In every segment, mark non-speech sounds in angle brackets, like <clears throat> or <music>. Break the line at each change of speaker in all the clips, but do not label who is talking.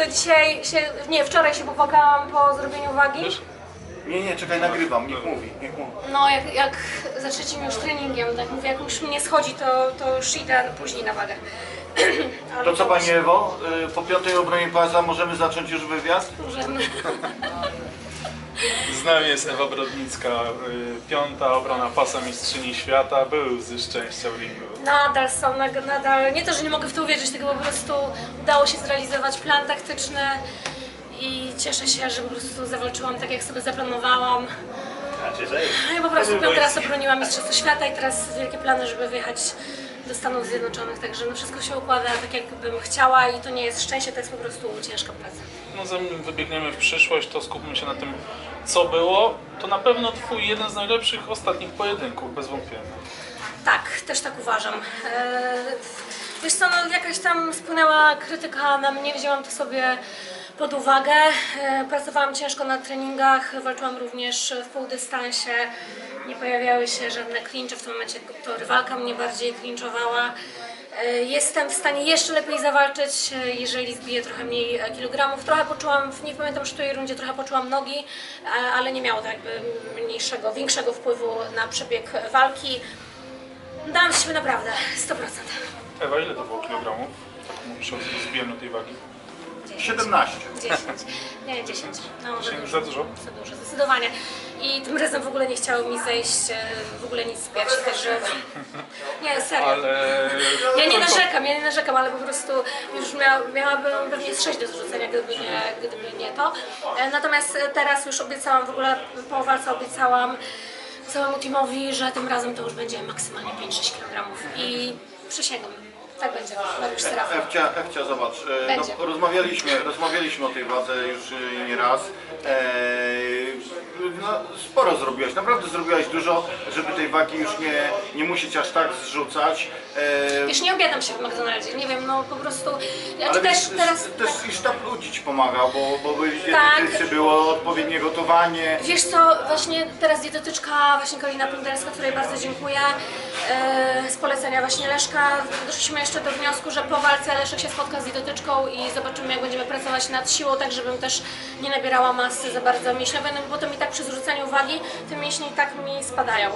co, dzisiaj się, nie, wczoraj się popłakałam po zrobieniu wagi.
Nie, nie, czekaj, nagrywam, niech mówi, niech mówi.
No, jak, jak za trzecim już treningiem, tak mówię, jak już mnie schodzi, to, to już idę później na wagę. <clears throat> Ale
To co Pani Ewo, y, po piątej obronie pasa możemy zacząć już wywiad?
Możemy. <laughs>
Z nami jest Ewa Brodnicka, y, piąta obrona pasa mistrzyni świata. Był łzy szczęścia w ringu.
Nadal są, nadal, nie to, że nie mogę w to uwierzyć, tylko po prostu udało się zrealizować plan taktyczny i cieszę się, że po prostu zawalczyłam tak, jak sobie zaplanowałam. No i po prostu piąty raz obroniłam Mistrzostwo Świata i teraz wielkie plany, żeby wyjechać do Stanów Zjednoczonych, także no wszystko się układa tak, jak bym chciała i to nie jest szczęście, to jest po prostu ciężka praca.
No zanim wybiegniemy w przyszłość, to skupmy się na tym, co było. To na pewno Twój jeden z najlepszych ostatnich pojedynków, bez wątpienia.
Tak, też tak uważam. Eee, Wiesz co, no jakaś tam spłynęła krytyka na mnie, wzięłam to sobie pod uwagę. Eee, Pracowałam ciężko na treningach, walczyłam również w półdystansie. Nie pojawiały się żadne klincze, w tym momencie to rywalka mnie bardziej klinczowała. Eee, Jestem w stanie jeszcze lepiej zawalczyć, e, jeżeli zbiję trochę mniej e, kilogramów. Trochę poczułam, nie pamiętam, w której rundzie trochę poczułam nogi, e, ale nie miało to jakby mniejszego, większego wpływu na przebieg walki. Siebie naprawdę 100%.
Ewa, ile to było kilogramów? Tak przy zbijaniu tej wagi.
17.
10. Nie, 10. No, za
10
dużo.
za dużo?
Za dużo, zdecydowanie. I tym razem w ogóle nie chciało mi zejść, e, w ogóle nic z piersi, także... <laughs> Nie, serio.
Ale...
Ja nie narzekam, ja nie narzekam, ale po prostu już mia, miałabym pewnie z 6 do zrzucenia, gdyby nie, gdyby nie to. E, Natomiast teraz już obiecałam, w ogóle po walce obiecałam całemu teamowi, że tym razem to już będzie maksymalnie 5-6 kg i przysięgam, tak będzie, Mariusz Serafin.
Ewcia, Ewcia, zobacz, e,
Będzie.
no, rozmawialiśmy, rozmawialiśmy o tej wadze już e, nie raz. E, no, sporo zrobiłaś, naprawdę zrobiłaś dużo, żeby tej wagi już nie, nie musieć aż tak zrzucać. E,
Wiesz, nie obiadam się w McDonaldzie, nie wiem, no po prostu, ja
ale
też teraz...
też i sztab ludzi ci pomagał, bo, bo byli
Tak.
dietetycy, było odpowiednie gotowanie.
Wiesz co, właśnie teraz dietetyczka, właśnie Karolina Penderska, której bardzo dziękuję, e, z polecenia właśnie Leszka, doszliśmy jeszcze do wniosku, że po walce Leszek się spotka z dietetyczką i zobaczymy jak będziemy pracować nad siłą, tak żebym też nie nabierała masy za bardzo mięśniowej, no bo potem i tak przy zrzucaniu wagi te mięśnie i tak mi spadają.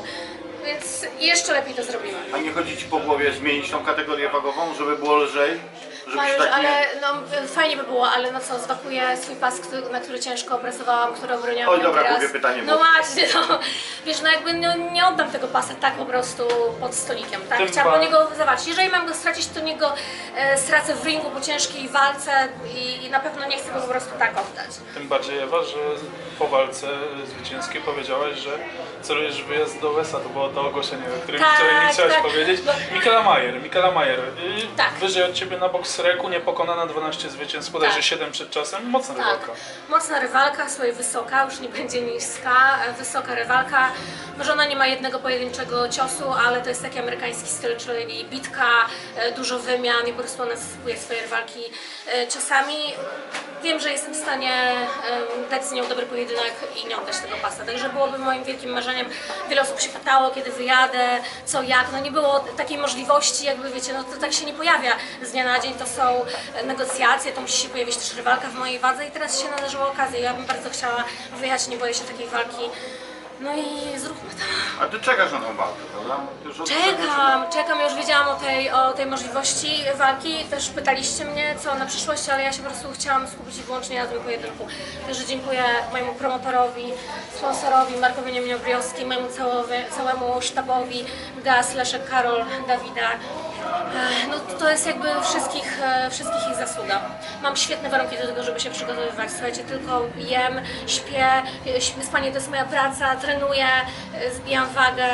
Więc jeszcze lepiej to zrobimy.
A nie chodzi ci po głowie zmienić tą kategorię wagową, żeby było lżej?
Mariusz,
tak nie...
ale no, fajnie by było, ale no co, zwakuję swój pas, który, na który ciężko pracowałam, który obroniłam
Oj, dobra,
teraz.
głupie pytanie
No
było.
właśnie, no. Wiesz, no jakby no, nie oddam tego pasa tak po prostu pod stolikiem, tak?
Tym
Chciałam po niego zawalczyć. Jeżeli mam go stracić, to niego e, stracę w ringu po ciężkiej walce i, i na pewno nie chcę go po prostu tak oddać.
Tym bardziej Ewa, że po walce zwycięskiej powiedziałaś, że celujesz wyjazd do USA. To było to ogłoszenie, o którym
Tak,
wczoraj nie chciałaś
tak.
powiedzieć. Mikela Majer, Mikela Majer. y,
Tak.
Wyżej od Ciebie na boksreku, niepokonana 12 zwycięstw, bodajże
Tak.
7 przed czasem. Mocna
Tak,
rywalka.
mocna rywalka, słuchaj, wysoka, już nie będzie niska, wysoka rywalka. Może ona nie ma jednego pojedynczego ciosu, ale to jest taki amerykański styl, czyli bitka, e, dużo wymian i po prostu ona sypuje swoje rywalki e, ciosami. Wiem, że jestem w stanie dać z nią dobry pojedynek i nie oddać tego pasa. Także byłoby moim wielkim marzeniem. Wiele osób się pytało, kiedy wyjadę, co, jak. No nie było takiej możliwości, jakby wiecie, no to tak się nie pojawia z dnia na dzień. To są negocjacje, to musi się pojawić też rywalka w mojej wadze i teraz się nadarzyła okazja. Ja bym bardzo chciała wyjechać, nie boję się takiej walki. No i zróbmy to.
A ty czekasz na tą walkę, prawda? Już od
Czekam, czekam, już wiedziałam o tej, o tej możliwości walki. Też pytaliście mnie, co na przyszłość, ale ja się po prostu chciałam skupić wyłącznie na tym pojedynku. Także dziękuję mojemu promotorowi, sponsorowi, Markowi Niemiobriowski, mojemu całowy, całemu sztabowi, Gaz, Leszek, Karol, Dawida. To jest jakby wszystkich, e, wszystkich ich zasługa. Mam świetne warunki do tego, żeby się przygotowywać. Słuchajcie, tylko jem, śpię, e, spanie to jest moja praca, trenuję, e, zbijam wagę.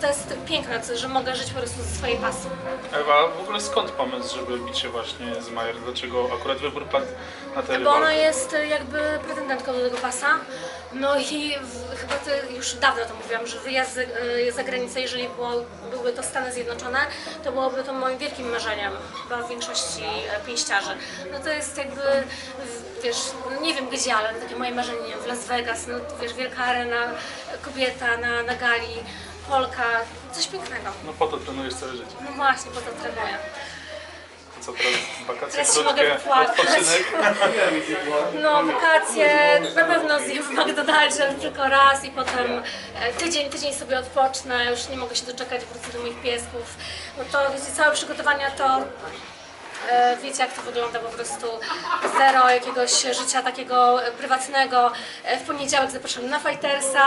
To jest piękne, że mogę żyć po prostu ze swojej pasji.
Ewa, w ogóle skąd pomysł, żeby bić się właśnie z Majer? Dlaczego akurat wybór padł na tę
Bo ona jest e, jakby pretendentką do tego pasa. No i w, chyba to już dawno to mówiłam, że wyjazd za, e, za granicę, jeżeli było, były to Stany Zjednoczone, to byłoby to moim wielkim marzeniem, chyba w większości e, pięściarzy. No to jest jakby, w- wiesz, no nie wiem gdzie, ale takie moje marzenie, nie wiem, w Las Vegas, no wiesz, wielka arena, kobieta na, na gali, Polka, coś pięknego.
No po to trenujesz całe życie.
No właśnie, po to trenuję.
Co teraz? Wakacje
Teraz się
krótkie,
mogę
odpoczynek. <laughs>
No, wakacje na pewno zjem w McDonaldzie tylko raz i potem e, tydzień, tydzień sobie odpocznę, już nie mogę się doczekać, wrócę do moich piesków. No to wiecie, całe przygotowania to wiecie jak to wygląda po prostu zero jakiegoś życia takiego e, prywatnego. E, W poniedziałek zapraszam na Fightersa.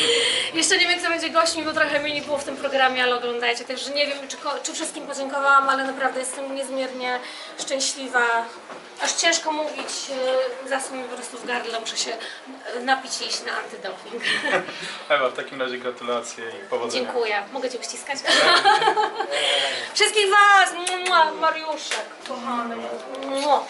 <laughs> Jeszcze nie wiem kto będzie gośćmi, bo trochę mnie nie było w tym programie, ale oglądajcie. Także nie wiem czy, czy wszystkim podziękowałam, ale naprawdę jestem niezmiernie szczęśliwa. Aż ciężko mówić, e, zasł mi po prostu w gardle, muszę się e, napić i iść na antydoping. <laughs>
Ewa, w takim razie gratulacje i powodzenia.
Dziękuję. Mogę Cię uściskać? <laughs> Wszystkich Was! Mariuszek, kochany. Mua.